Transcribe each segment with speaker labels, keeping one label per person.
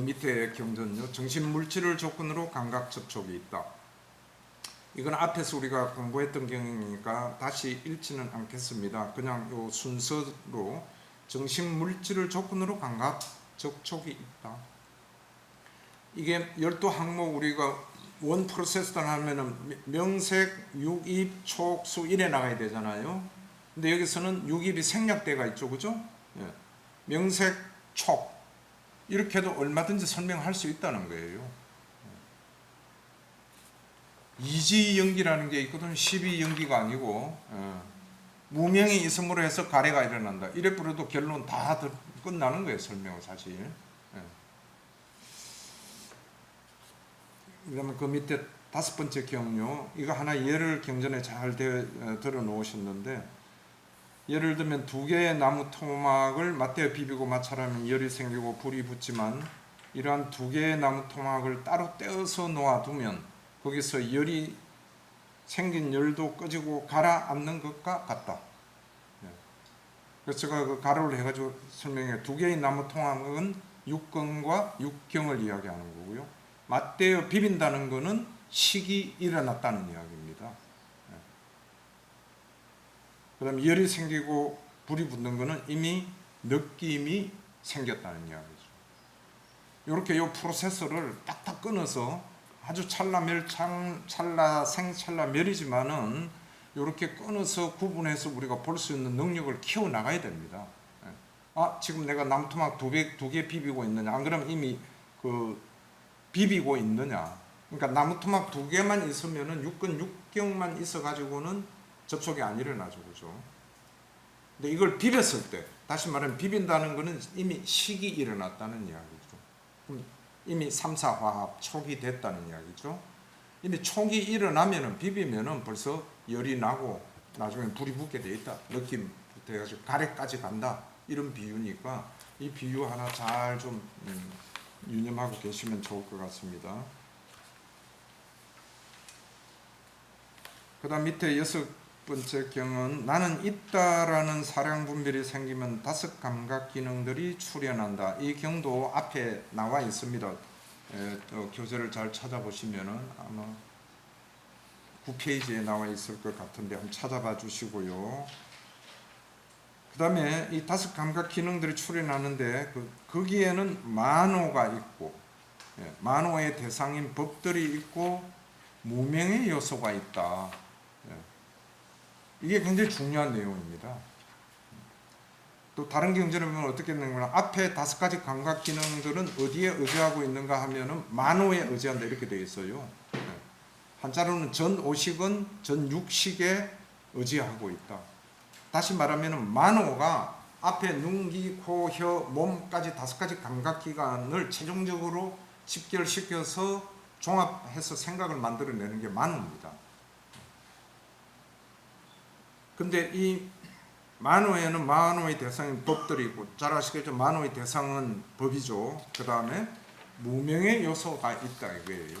Speaker 1: 밑에 경전요. 정신 물질을 조건으로 감각 접촉이 있다. 이건 앞에서 우리가 공부했던 경이니까 다시 읽지는 않겠습니다. 그냥 요 순서로 정신 물질을 조건으로 감각 접촉이 있다. 이게 12항목 우리가 원 프로세스를 하면은 명색, 육입, 촉, 수 이래 나가야 되잖아요. 근데 여기서는 육입이 생략대가 있죠. 그죠? 예. 명색, 촉 이렇게 해도 얼마든지 설명할 수 있다는 거예요. 이지 연기라는 게 있거든. 12 연기가 아니고 예. 무명이 있음으로 해서 가래가 일어난다. 이래 뿌려도 결론 다 들- 끝나는 거예요. 설명은 사실. 예. 그다음에 그 밑에 다섯 번째 경요 이거 하나 예를 경전에 잘 되- 어, 들어 놓으셨는데 예를 들면 두 개의 나무 토막을 맞대어 비비고 마찰하면 열이 생기고 불이 붙지만 이러한 두 개의 나무 토막을 따로 떼어서 놓아두면 거기서 열이 생긴 열도 꺼지고 가라앉는 것과 같다. 예. 그래서 제가 그 가로를 해가지고 설명해 두 개의 나무 토막은 육경과 육경을 이야기하는 거고요. 맞대어 비빈다는 것은 식이 일어났다는 이야기입니다. 그 다음 열이 생기고 불이 붙는 것은 이미 느낌이 생겼다는 이야기죠. 이렇게 이 프로세서를 딱딱 끊어서 아주 찰나멸창 찰나 생 찰나멸이지만은 이렇게 끊어서 구분해서 우리가 볼 수 있는 능력을 키워 나가야 됩니다. 예. 아 지금 내가 나무토막 두개두 개 비비고 있느냐? 안 그러면 이미 그 비비고 있느냐? 그러니까 나무 토막 두 개만 있으면은 육근 육경만 있어 가지고는 접촉이 안 일어나죠, 그죠? 근데 이걸 비볐을 때, 다시 말하면 비빈다는 것은 이미 식이 일어났다는 이야기죠. 이미 3, 4 화합 촉이 됐다는 이야기죠. 이미 촉이 일어나면은 비비면은 벌써 열이 나고 나중에 불이 붙게 돼 있다. 느낌부터 해가지고 가래까지 간다. 이런 비유니까 이 비유 하나 잘좀 음, 유념하고 계시면 좋을 것 같습니다. 그 다음 밑에 여섯 번째 경은 나는 있다라는 사량 분별이 생기면 다섯 감각 기능들이 출현한다. 이 경도 앞에 나와 있습니다. 에, 또 교재를 잘 찾아보시면은 아마 9페이지에 나와 있을 것 같은데 한번 찾아봐 주시고요. 그 다음에 이 다섯 감각 기능들이 출현하는데 그 거기에는 만호가 있고 예, 만호의 대상인 법들이 있고 무명의 요소가 있다. 예. 이게 굉장히 중요한 내용입니다. 또 다른 경전을 보면 어떻게 되는가 앞에 다섯 가지 감각 기능들은 어디에 의지하고 있는가 하면은 만호에 의지한다 이렇게 되어 있어요. 예. 한자로는 전 오식은 전 육식에 의지하고 있다. 다시 말하면은 만호가 앞에 눈, 귀, 코, 혀, 몸까지 다섯 가지 감각 기관을 최종적으로 집결시켜서 종합해서 생각을 만들어내는 게 만호입니다. 근데 이 만호에는 만호의 대상인 법들이 있고 잘 아시겠죠? 만호의 대상은 법이죠. 그 다음에 무명의 요소가 있다 이거예요.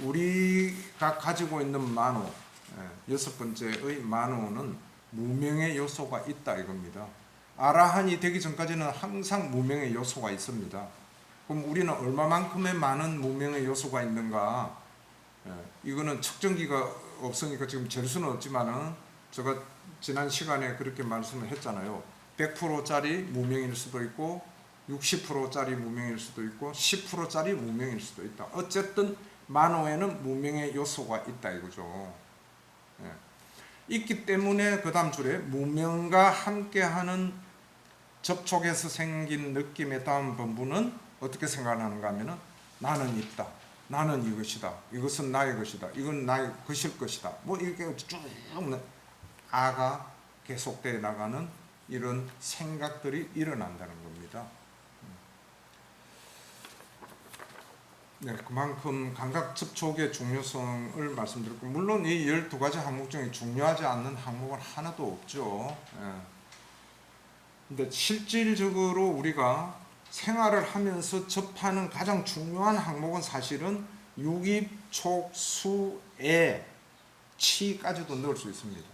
Speaker 1: 우리가 가지고 있는 만호 예, 여섯 번째의 만호는 무명의 요소가 있다 이겁니다. 아라한이 되기 전까지는 항상 무명의 요소가 있습니다. 그럼 우리는 얼마만큼의 많은 무명의 요소가 있는가? 예, 이거는 측정기가 없으니까 지금 잴 수는 없지만은 제가 지난 시간에 그렇게 말씀을 했잖아요. 100%짜리 무명일 수도 있고 60%짜리 무명일 수도 있고 10%짜리 무명일 수도 있다. 어쨌든 만호에는 무명의 요소가 있다 이거죠. 예. 있기 때문에 그 다음 줄에 무명과 함께하는 접촉에서 생긴 느낌의 다음 본부는 어떻게 생각하는가 하면은 나는 있다. 나는 이것이다. 이것은 나의 것이다. 이건 나의 것일 것이다. 뭐 이렇게 쭉 아가 계속되어 나가는 이런 생각들이 일어난다는 겁니다. 네, 그만큼 감각 접촉의 중요성을 말씀드렸고 물론 이 12가지 항목 중에 중요하지 않는 항목은 하나도 없죠. 예. 근데 실질적으로 우리가 생활을 하면서 접하는 가장 중요한 항목은 사실은 유입, 촉, 수, 애, 치까지도 넣을 수 있습니다.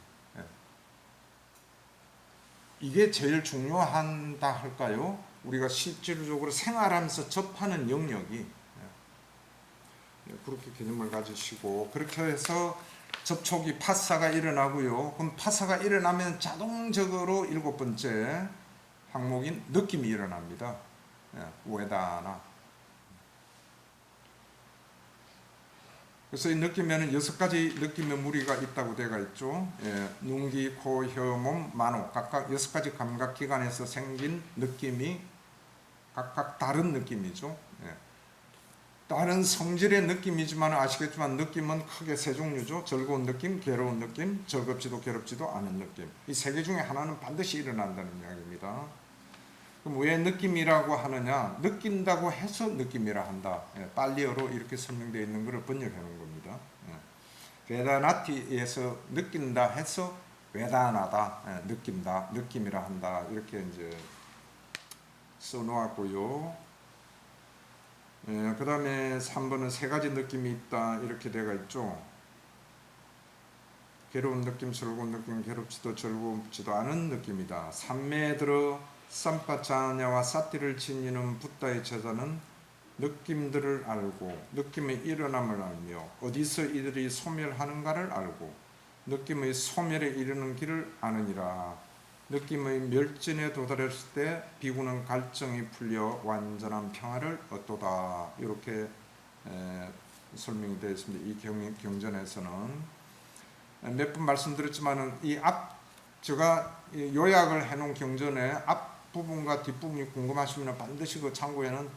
Speaker 1: 예. 이게 제일 중요한다 할까요? 우리가 실질적으로 생활하면서 접하는 영역이 예. 예, 그렇게 개념을 가지시고 그렇게 해서 접촉이 파사가 일어나고요. 그럼 파사가 일어나면 자동적으로 일곱 번째 항목인 느낌이 일어납니다. 예, 웨다나. 그래서 이 느낌에는 여섯 가지 느낌의 무리가 있다고 되어 있죠. 예, 눈기, 코, 혀, 몸, 만호 각각 여섯 가지 감각 기관에서 생긴 느낌이 각각 다른 느낌이죠. 예. 다른 성질의 느낌이지만 아시겠지만 느낌은 크게 세 종류죠. 즐거운 느낌, 괴로운 느낌, 즐겁지도 괴롭지도 않은 느낌. 이 세 개 중에 하나는 반드시 일어난다는 이야기입니다. 그럼 왜 느낌이라고 하느냐? 느낀다고 해서 느낌이라 한다. 예, 빨리어로 이렇게 설명되어 있는 것을 놓은 겁니다. 예. 베다나티에서 느낀다 해서 외다나다, 예, 느낀다, 느낌이라 한다. 이렇게 이제 써놓았고요. 예, 그 다음에 3번은 세 가지 느낌이 있다. 이렇게 되어 있죠. 괴로운 느낌, 즐거운 느낌, 괴롭지도 즐겁지도 않은 느낌이다. 삼매에 들어 쌈바차냐와 사띠를 지니는 붓다의 제자는 느낌들을 알고 느낌의 일어남을 알며 어디서 이들이 소멸하는가를 알고 느낌의 소멸에 이르는 길을 아느니라. 느낌의 멸진에 도달했을 때 비구는 갈증이 풀려 완전한 평화를 얻도다. 이렇게 에, 설명이 되어 있습니다. 이 경, 경전에서는 몇 번 말씀드렸지만은 이 앞 제가 이 요약을 해놓은 경전의 앞 부분과 뒷 부분이 궁금하시면 반드시 그 참고에는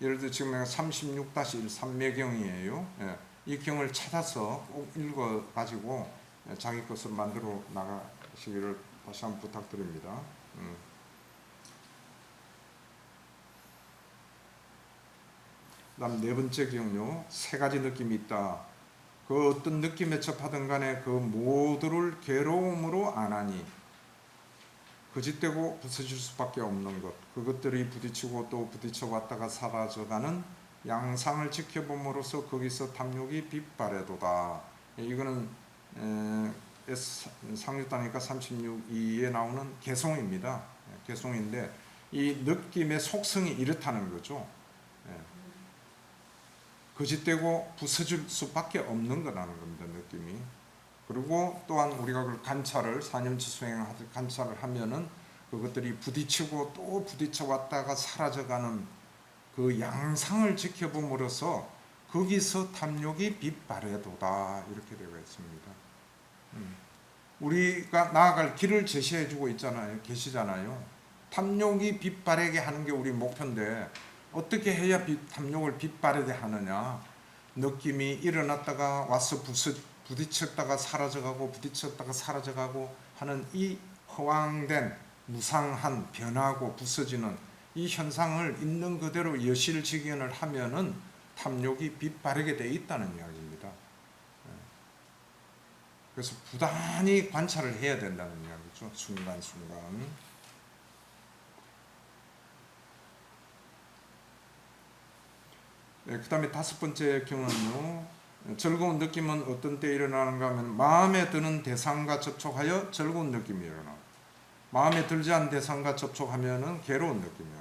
Speaker 1: 예를 들어 지금 36-1 삼매경이에요. 예, 이 경을 찾아서 꼭 읽어 가지고 자기 것을 만들어 나가시기를 다시 한번 부탁드립니다. 음. 그다음 네 번째 경요 세 가지 느낌이 있다. 그 어떤 느낌에 접하든 간에 그 모두를 괴로움으로 안하니 거짓되고 부서질 수밖에 없는 것. 그것들이 부딪히고 또 부딪혀 왔다가 사라져가는 양상을 지켜봄으로써 거기서 탐욕이 빗발해도다. 이거는 에, 상류다니까 36이에 나오는 개송입니다. 개송인데 이 느낌의 속성이 이렇다는 거죠. 예. 거짓되고 부서질 수밖에 없는 거라는 겁니다 느낌이 그리고 또한 우리가 그 관찰을 사념치 수행 관찰을 하면은 그것들이 부딪히고 또 부딪혀 왔다가 사라져가는 그 양상을 지켜봄으로써 거기서 탐욕이 빛발해도다 이렇게 되어 있습니다. 음. 우리가 나아갈 길을 제시해 주고 있잖아요, 계시잖아요. 탐욕이 빛바래게 하는 게 우리 목표인데 어떻게 해야 빛, 탐욕을 빛바래게 하느냐? 느낌이 일어났다가 와서 부서 부딪혔다가 사라져가고 부딪혔다가 사라져가고 하는 이 허황된 무상한 변하고 부서지는 이 현상을 있는 그대로 여실직연을 하면은 탐욕이 빛바르게 돼 있다는 이야기입니다. 예. 그래서 부단히 관찰을 해야 된다는 이야기죠. 순간순간. 네, 그 다음에 다섯 번째 경우는요. 즐거운 느낌은 어떤 때 일어나는가 하면 마음에 드는 대상과 접촉하여 즐거운 느낌이 일어나. 마음에 들지 않은 대상과 접촉하면은 괴로운 느낌이야.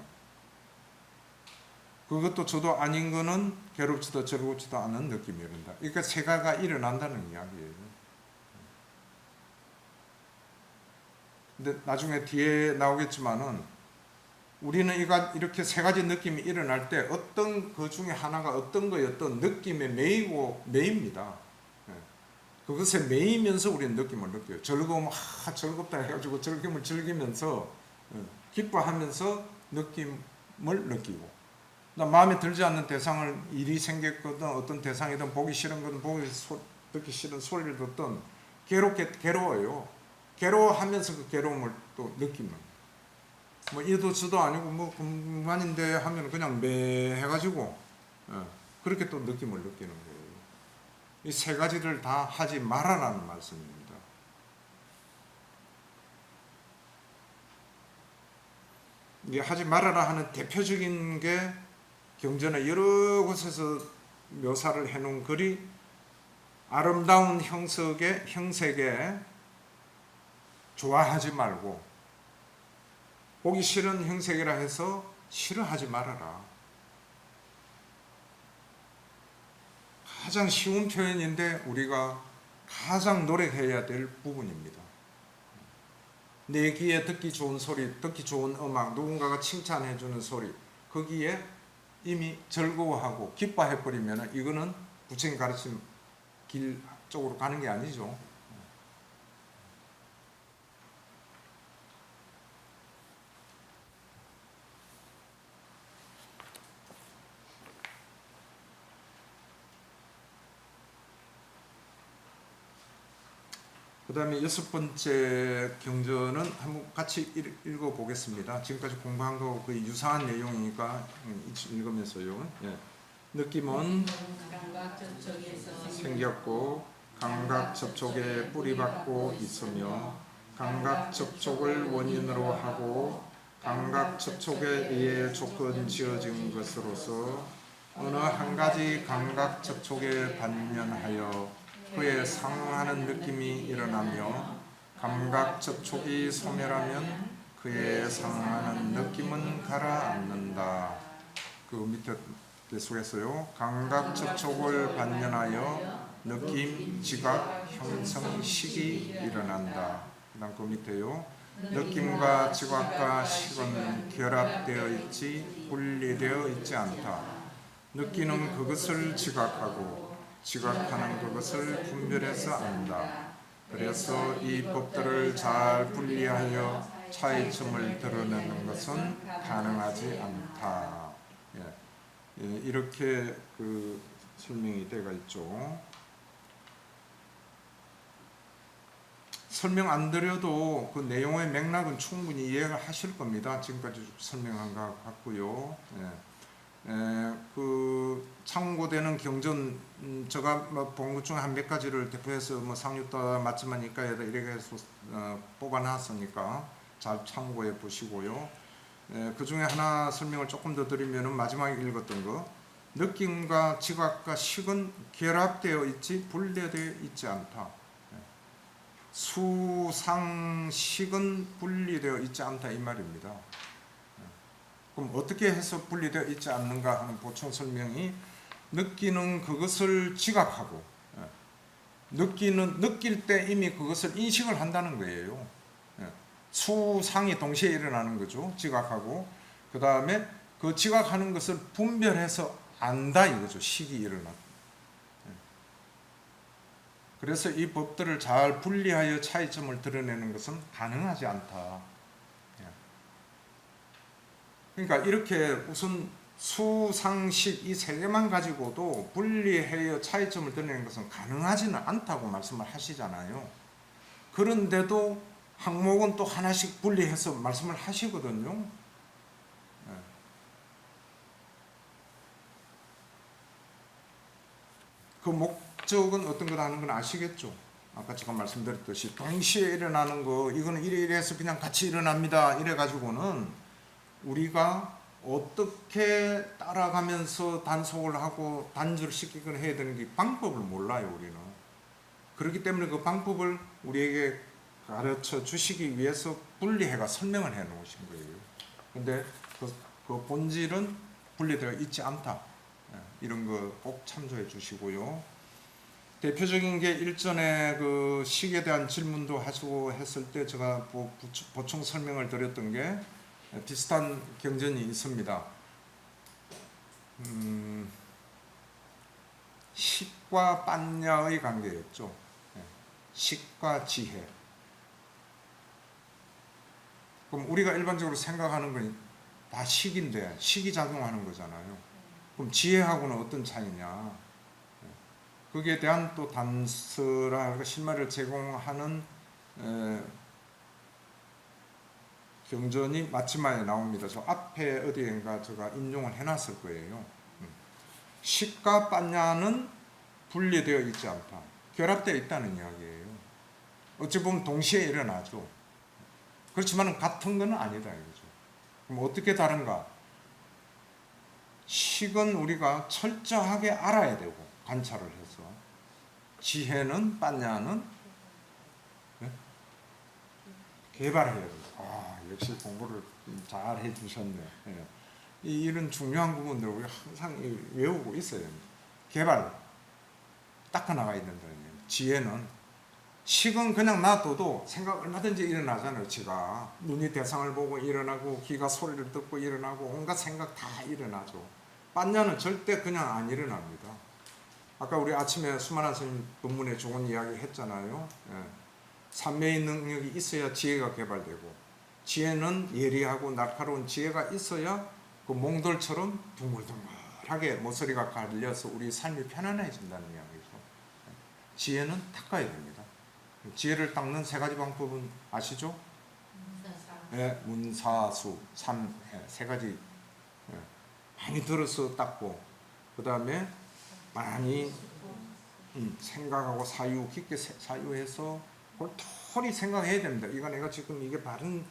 Speaker 1: 그것도 저도 아닌 거는 괴롭지도 즐겁지도 않은 느낌이 일어난다. 그러니까 세가가 일어난다는 이야기예요. 근데 나중에 뒤에 나오겠지만은 우리는 이렇게 세 가지 느낌이 일어날 때 어떤 그 중에 하나가 어떤 거였던 느낌에 매이고 매입니다. 예. 그것에 매이면서 우리는 느낌을 느껴요. 즐거움, 아, 즐겁다 해가지고 즐김을 즐기면서 예, 기뻐하면서 느낌을 느끼고 마음에 들지 않는 대상을 일이 생겼거든 어떤 대상이든 보기 싫은 거든 보기 소, 듣기 싫은 소리를 듣든 괴롭게 괴로워요. 괴로워하면서 그 괴로움을 또 느끼는 뭐 이도 저도 아니고 뭐 그만인데 하면 그냥 매 해가지고 예, 그렇게 또 느낌을 느끼는 거예요. 이 세 가지를 다 하지 말아라는 말씀입니다. 이게 하지 말아라 하는 대표적인 게 경전의 여러 곳에서 묘사를 해놓은 글이 아름다운 형석의 형색에 좋아하지 말고 보기 싫은 형색이라 해서 싫어하지 말아라. 가장 쉬운 표현인데 우리가 가장 노력해야 될 부분입니다. 내 귀에 듣기 좋은 소리, 듣기 좋은 음악, 누군가가 칭찬해 주는 소리, 거기에 이미 즐거워하고 기뻐해 버리면 이거는 부처님 가르친 길 쪽으로 가는 게 아니죠. 그 다음에 여섯 번째 경전은 한번 같이 읽- 읽어보겠습니다. 지금까지 공부한 거 거의 유사한 내용이니까 음, 읽으면서요. 예. 느낌은 생겼고 감각 접촉에 뿌리박고 있으며 감각 접촉을 원인으로 하고 감각 접촉에 의해 조건 지어진 것으로서 어느 한 가지 감각 접촉에 반면하여 그에 상응하는 느낌이 일어나며 감각 접촉이 소멸하면 그에 상응하는 느낌은 가라앉는다. 그 밑에 계속해서요. 감각 접촉을 반면하여 느낌, 지각, 형성, 식이 일어난다. 그다음 그 밑에요. 느낌과 지각과 식은 결합되어 있지 분리되어 있지 않다. 느끼는 그것을 지각하고 지각하는 그것을 분별해서 안다. 그래서 이 법들을 잘 분리하여 차이점을 드러내는 것은 가능하지 않다. 예. 예, 이렇게 그 설명이 되어 있죠. 설명 안 드려도 그 내용의 맥락은 충분히 이해가 하실 겁니다. 지금까지 설명한 것 같고요. 예. 에, 그 참고되는 경전 음, 제가 뭐 본것 중에 한 몇 가지를 대표해서 뭐 상유다 맞지만 이까에다 이렇게 해서 어, 뽑아놨으니까 잘 참고해 보시고요. 에, 그 중에 하나 설명을 조금 더 드리면은 마지막에 읽었던 거 느낌과 지각과 식은 결합되어 있지 분리되어 있지 않다. 예. 수상식은 분리되어 있지 않다 이 말입니다. 그럼 어떻게 해서 분리되어 있지 않는가 하는 보충 설명이 느끼는 그것을 지각하고 예, 느끼는 느낄 때 이미 그것을 인식을 한다는 거예요. 예, 수상이 동시에 일어나는 거죠. 지각하고 그 다음에 그 지각하는 것을 분별해서 안다 이거죠. 식이 일어나. 예. 그래서 이 법들을 잘 분리하여 차이점을 드러내는 것은 가능하지 않다. 그러니까 이렇게 우선 수상식 이 세 개만 가지고도 분리해여 차이점을 드러내는 것은 가능하지는 않다고 말씀을 하시잖아요. 그런데도 항목은 또 하나씩 분리해서 말씀을 하시거든요. 네. 그 목적은 어떤 거라는 건 아시겠죠? 아까 제가 말씀드렸듯이 동시에 일어나는 거 이거는 이래 이래 해서 그냥 같이 일어납니다. 이래 가지고는 우리가 어떻게 따라가면서 단속을 하고 단절을 시키거나 해야 되는 게 방법을 몰라요 우리는. 그렇기 때문에 그 방법을 우리에게 가르쳐 주시기 위해서 분리해가 설명을 해 놓으신 거예요. 근데 그, 그 본질은 분리되어 있지 않다. 예, 이런 거 꼭 참조해 주시고요. 대표적인 게 일전에 그 식에 대한 질문도 하시고 했을 때 제가 보- 보충 설명을 드렸던 게 비슷한 경전이 있습니다. 음, 식과 빤야의 관계였죠. 예, 식과 지혜. 그럼 우리가 일반적으로 생각하는 건 다 식인데 식이 작용하는 거잖아요. 그럼 지혜하고는 어떤 차이냐? 예, 거기에 대한 또 단서라 실마리를 제공하는 에, 경전이 마지막에 나옵니다. 저 앞에 어디엔가 제가 인용을 해놨을 거예요. 음. 식과 빠냐는 분리되어 있지 않다. 결합되어 있다는 이야기예요. 어찌 보면 동시에 일어나죠. 그렇지만 같은 건 아니다 이거죠. 그럼 어떻게 다른가? 식은 우리가 철저하게 알아야 되고 관찰을 해서 지혜는 빠냐는 네? 개발해야 돼요. 아 역시 공부를 잘 해주셨네. 예. 이 이런 중요한 부분들 우리 항상 이 외우고 됩니다. 개발 닦아 나가야 된다는 얘기예요. 지혜는 식은 그냥 놔둬도 생각 얼마든지 일어나잖아요. 지가 눈이 대상을 보고 일어나고 귀가 소리를 듣고 일어나고 온갖 생각 다 일어나죠. 빤냐는 절대 그냥 안 일어납니다. 아까 우리 아침에 수만한 선생님 본문에 좋은 이야기 했잖아요. 예. 삼매의 능력이 있어야 지혜가 개발되고 지혜는 예리하고 날카로운 지혜가 있어야 그 몽돌처럼 둥글둥글하게 모서리가 갈려서 우리 삶이 편안해진다는 이야기죠. 지혜는 닦아야 됩니다. 지혜를 닦는 세 가지 방법은 아시죠? 예, 문사수 삼, 예, 세 가지 예, 많이 들어서 닦고 그 다음에 많이 음, 생각하고 사유 깊게 세- 사유해서 골똘히 생각해야 됩니다. 이거 내가 지금 이게 바른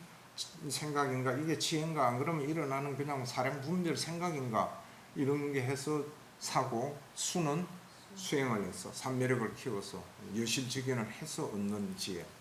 Speaker 1: 생각인가 이게 지혜인가 안 그러면 일어나는 그냥 사량 분별 생각인가 이런 게 해서 사고 수는 수행을 해서 삼매력을 키워서 여실직연을 해서 얻는 지혜. 네.